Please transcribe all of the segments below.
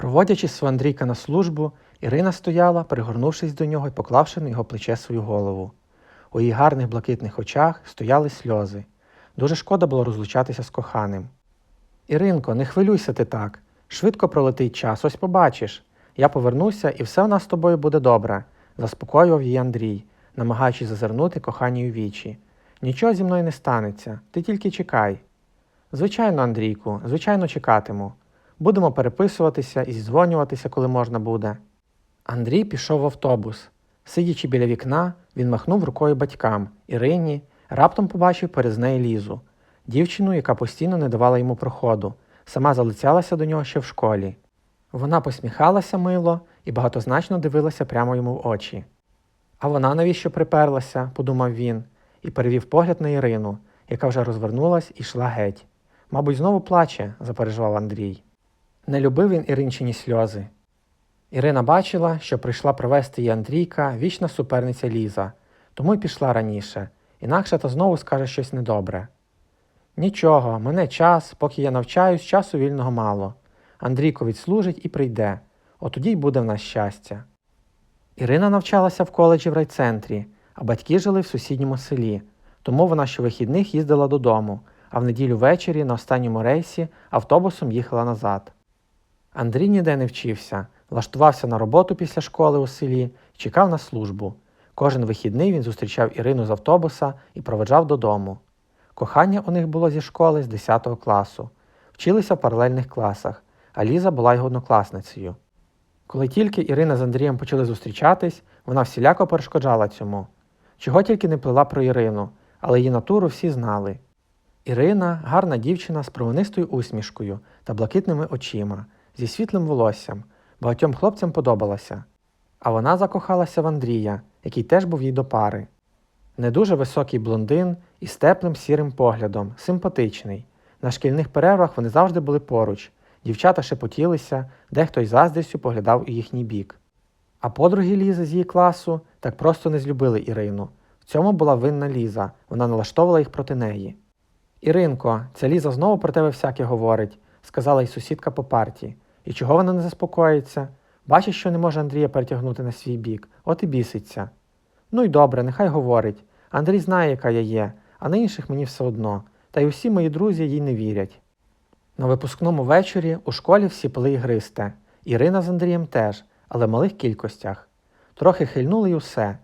Проводячи свого Андрійка на службу, Ірина стояла, пригорнувшись до нього і поклавши на його плече свою голову. У її гарних блакитних очах стояли сльози. Дуже шкода було розлучатися з коханим. Іринко, не хвилюйся ти так. Швидко пролетить час, ось побачиш. Я повернуся, і все у нас з тобою буде добре, заспокоював її Андрій, намагаючись зазирнути коханій у вічі. Нічого зі мною не станеться, ти тільки чекай. Звичайно, Андрійку, звичайно, чекатиму. Будемо переписуватися і зідзвонюватися, коли можна буде. Андрій пішов в автобус. Сидячи біля вікна, він махнув рукою батькам Ірині, раптом побачив перед нею Лізу, дівчину, яка постійно не давала йому проходу, сама залицялася до нього ще в школі. Вона посміхалася мило і багатозначно дивилася прямо йому в очі. А вона навіщо приперлася, подумав він, і перевів погляд на Ірину, яка вже розвернулась і йшла геть. Мабуть, знову плаче, запереживав Андрій. Не любив він Іринчині сльози. Ірина бачила, що прийшла провести її Андрійка вічна суперниця Ліза, тому й пішла раніше, інакше та знову скаже щось недобре. Нічого, мене час, поки я навчаюсь, часу вільного мало. Андрійко відслужить і прийде, от тоді й буде в нас щастя. Ірина навчалася в коледжі в райцентрі, а батьки жили в сусідньому селі, тому вона щовихідних їздила додому, а в неділю ввечері на останньому рейсі автобусом їхала назад. Андрій ніде не вчився, влаштувався на роботу після школи у селі чекав на службу. Кожен вихідний він зустрічав Ірину з автобуса і проведжав додому. Кохання у них було зі школи з 10 класу. Вчилися в паралельних класах, а Ліза була його однокласницею. Коли тільки Ірина з Андрієм почали зустрічатись, вона всіляко перешкоджала цьому. Чого тільки не плела про Ірину, але її натуру всі знали. Ірина гарна дівчина з променистою усмішкою та блакитними очима, зі світлим волоссям, багатьом хлопцям подобалася. А вона закохалася в Андрія, який теж був їй до пари. Не дуже високий блондин із теплим сірим поглядом, симпатичний. На шкільних перервах вони завжди були поруч, дівчата шепотілися, дехто й заздрістю поглядав у їхній бік. А подруги Лізи з її класу так просто не злюбили Ірину. В цьому була винна Ліза, вона налаштовувала їх проти неї. Іринко, ця Ліза знову про тебе всяке говорить, сказала й сусідка по парті. І чого вона не заспокоїться? Бачить, що не може Андрія перетягнути на свій бік, от і біситься. Ну й добре, нехай говорить. Андрій знає, яка я є, а на інших мені все одно, та й усі мої друзі їй не вірять. На випускному вечорі у школі всі пили ігристе. Ірина з Андрієм теж, але в малих кількостях. Трохи хильнули й усе.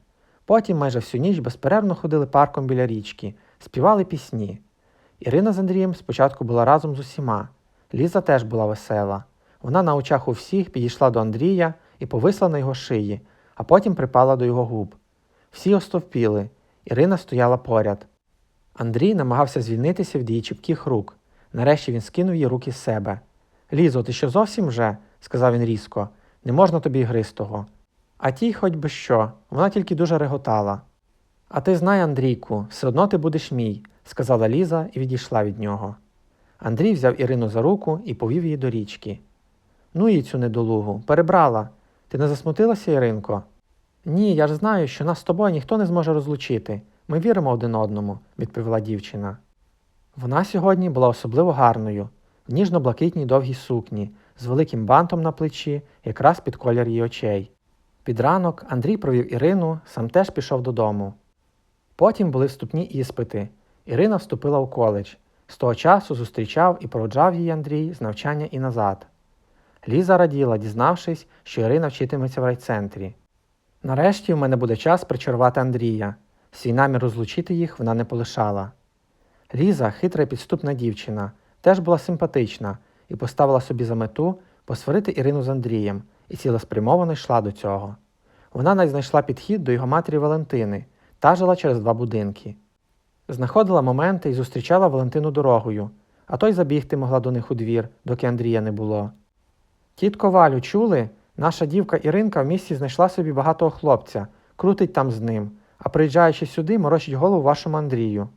Потім майже всю ніч безперервно ходили парком біля річки, співали пісні. Ірина з Андрієм спочатку була разом з усіма. Ліза теж була весела. Вона на очах у всіх підійшла до Андрія і повисла на його шиї, а потім припала до його губ. Всі остовпіли. Ірина стояла поряд. Андрій намагався звільнитися від її чіпких рук. Нарешті він скинув її руки з себе. Лізо, ти що зовсім вже? сказав він різко. Не можна тобі ігристого. А тій хоч би що, вона тільки дуже реготала. А ти знай, Андрійку, все одно ти будеш мій, сказала Ліза і відійшла від нього. Андрій взяв Ірину за руку і повів її до річки. Ну і цю недолугу, перебрала. Ти не засмутилася, Іринко? Ні, я ж знаю, що нас з тобою ніхто не зможе розлучити. Ми віримо один одному, відповіла дівчина. Вона сьогодні була особливо гарною, в ніжно-блакитній довгій сукні, з великим бантом на плечі, якраз під колір її очей. Під ранок Андрій провів Ірину, сам теж пішов додому. Потім були вступні іспити. Ірина вступила у коледж. З того часу зустрічав і проводжав її Андрій з навчання і назад. Ліза раділа, дізнавшись, що Ірина вчитиметься в райцентрі. Нарешті в мене буде час причарувати Андрія. Свій намір розлучити їх вона не полишала. Ліза, хитра і підступна дівчина, теж була симпатична і поставила собі за мету посварити Ірину з Андрієм і цілеспрямовано йшла до цього. Вона навіть знайшла підхід до його матері Валентини та жила через два будинки. Знаходила моменти і зустрічала Валентину дорогою, а той забігти могла до них у двір, доки Андрія не було. Тітко Валю, чули? Наша дівка Іринка в місті знайшла собі багатого хлопця, крутить там з ним, а приїжджаючи сюди, морочить голову вашому Андрію.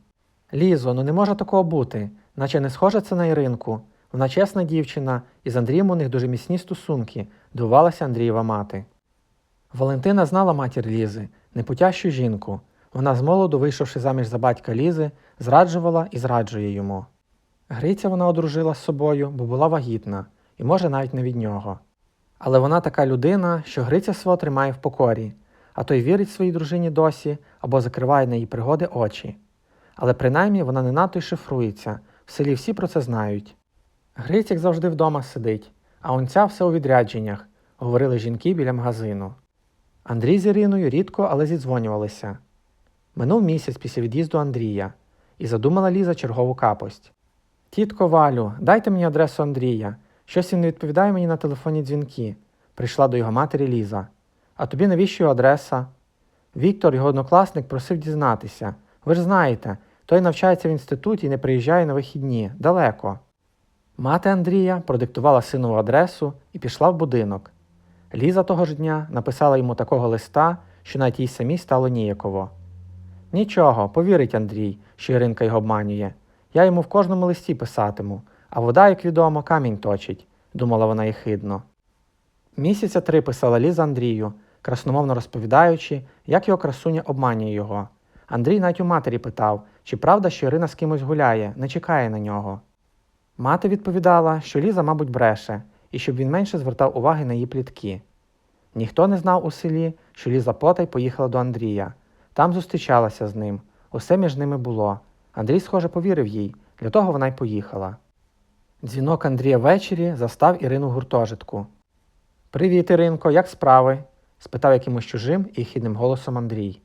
Лізо, ну не може такого бути, наче не схожа це на Іринку. Вона чесна дівчина, і з Андрієм у них дуже міцні стосунки, дивувалася Андрієва мати. Валентина знала матір Лізи, непутящу жінку. Вона з молоду, вийшовши заміж за батька Лізи, зраджувала і зраджує йому. Гриця вона одружила з собою, бо була вагітна, і може навіть не від нього. Але вона така людина, що Гриця свого тримає в покорі, а той вірить своїй дружині досі або закриває на її пригоди очі. Але принаймні вона не надто й шифрується, в селі всі про це знають. Гриць, як завжди, вдома сидить, а онця все у відрядженнях, говорили жінки біля магазину. Андрій з Іриною рідко, але зідзвонювалися. Минув місяць після від'їзду Андрія, і задумала Ліза чергову капость. Тітко Валю, дайте мені адресу Андрія. Щось він не відповідає мені на телефонні дзвінки. Прийшла до його матері Ліза. А тобі навіщо його адреса? Віктор, його однокласник, просив дізнатися. Ви ж знаєте, той навчається в інституті і не приїжджає на вихідні, далеко. Мати Андрія продиктувала синову адресу і пішла в будинок. Ліза того ж дня написала йому такого листа, що навіть їй самій стало ніяково. Нічого, повірить Андрій, що Іринка його обманює. Я йому в кожному листі писатиму, а вода, як відомо, камінь точить, думала вона єхидно. Місяця три писала Ліза Андрію, красномовно розповідаючи, як його красуня обманює його. Андрій навіть у матері питав, чи правда, що Ірина з кимось гуляє, не чекає на нього. Мати відповідала, що Ліза, мабуть, бреше, і щоб він менше звертав уваги на її плітки. Ніхто не знав у селі, що Ліза потай поїхала до Андрія. Там зустрічалася з ним. Усе між ними було. Андрій, схоже, повірив їй, для того вона й поїхала. Дзвінок Андрія ввечері застав Ірину гуртожитку. Привіт, Іринко, як справи? спитав якимось чужим і хідним голосом Андрій.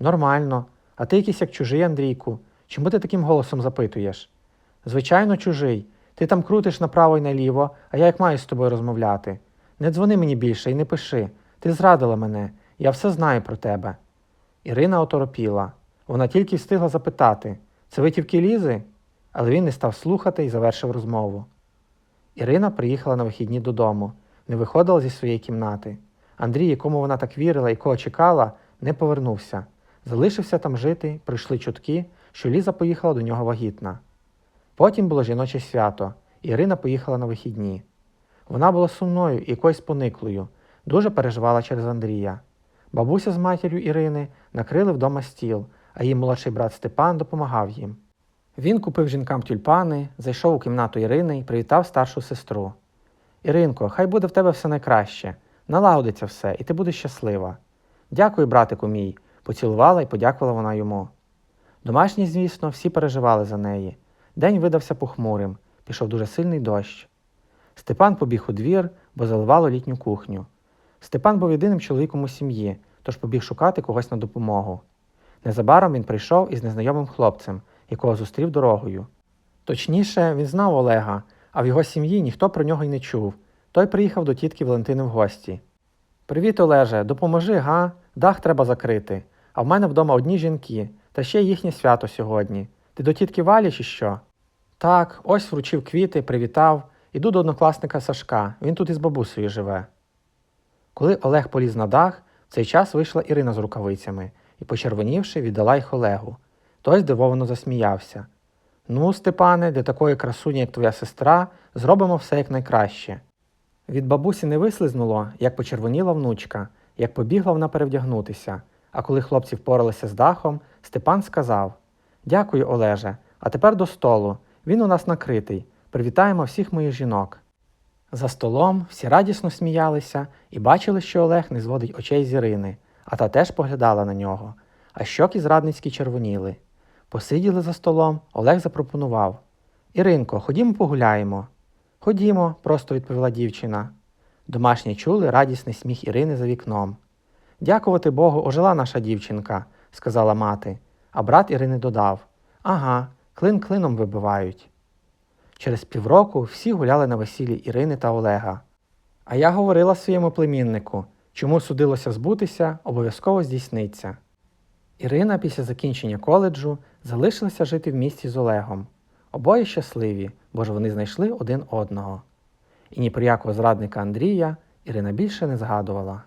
Нормально. А ти якийсь як чужий, Андрійку. Чому ти таким голосом запитуєш? Звичайно, чужий. Ти там крутиш направо й наліво, а я як маю з тобою розмовляти. Не дзвони мені більше і не пиши. Ти зрадила мене, я все знаю про тебе. Ірина оторопіла. Вона тільки встигла запитати це витівки Лізи? Але він не став слухати і завершив розмову. Ірина приїхала на вихідні додому, не виходила зі своєї кімнати. Андрій, якому вона так вірила і кого чекала, не повернувся. Залишився там жити, прийшли чутки, що Ліза поїхала до нього вагітна. Потім було жіноче свято, Ірина поїхала на вихідні. Вона була сумною і якоюсь пониклою, дуже переживала через Андрія. Бабуся з матір'ю Ірини накрили вдома стіл, а її молодший брат Степан допомагав їм. Він купив жінкам тюльпани, зайшов у кімнату Ірини і привітав старшу сестру. Іринко, хай буде в тебе все найкраще, налагодиться все, і ти будеш щаслива. Дякую, братику мій, поцілувала і подякувала вона йому. Домашні, звісно, всі переживали за неї. День видався похмурим, пішов дуже сильний дощ. Степан побіг у двір, бо заливало літню кухню. Степан був єдиним чоловіком у сім'ї, тож побіг шукати когось на допомогу. Незабаром він прийшов із незнайомим хлопцем, якого зустрів дорогою. Точніше, він знав Олега, а в його сім'ї ніхто про нього й не чув. Той приїхав до тітки Валентини в гості. Привіт, Олеже, допоможи, га? Дах треба закрити. А в мене вдома одні жінки, та ще їхнє свято сьогодні. Ти до тітки Валі чи що? Так, ось вручив квіти, привітав. Іду до однокласника Сашка, він тут із бабусею живе. Коли Олег поліз на дах, в цей час вийшла Ірина з рукавицями і, почервонівши, віддала їх Олегу. Той здивовано засміявся. Ну, Степане, для такої красуні, як твоя сестра, зробимо все якнайкраще. Від бабусі не вислизнуло, як почервоніла внучка, як побігла вона перевдягнутися. А коли хлопці впоралися з дахом, Степан сказав Дякую, Олеже, а тепер до столу. Він у нас накритий. Привітаємо всіх моїх жінок. За столом всі радісно сміялися і бачили, що Олег не зводить очей з Ірини, а та теж поглядала на нього, а щоки зрадницькі червоніли. Посиділи за столом, Олег запропонував Іринко, ходімо погуляємо. Ходімо, просто відповіла дівчина. Домашні чули радісний сміх Ірини за вікном. Дякувати Богу, ожила наша дівчинка, сказала мати, а брат Ірини додав Ага, клин клином вибивають. Через півроку всі гуляли на весіллі Ірини та Олега. А я говорила своєму племіннику, чому судилося збутися, обов'язково здійсниться. Ірина після закінчення коледжу залишилася жити в місті з Олегом. Обоє щасливі, бо ж вони знайшли один одного. І ні про якого зрадника Андрія Ірина більше не згадувала.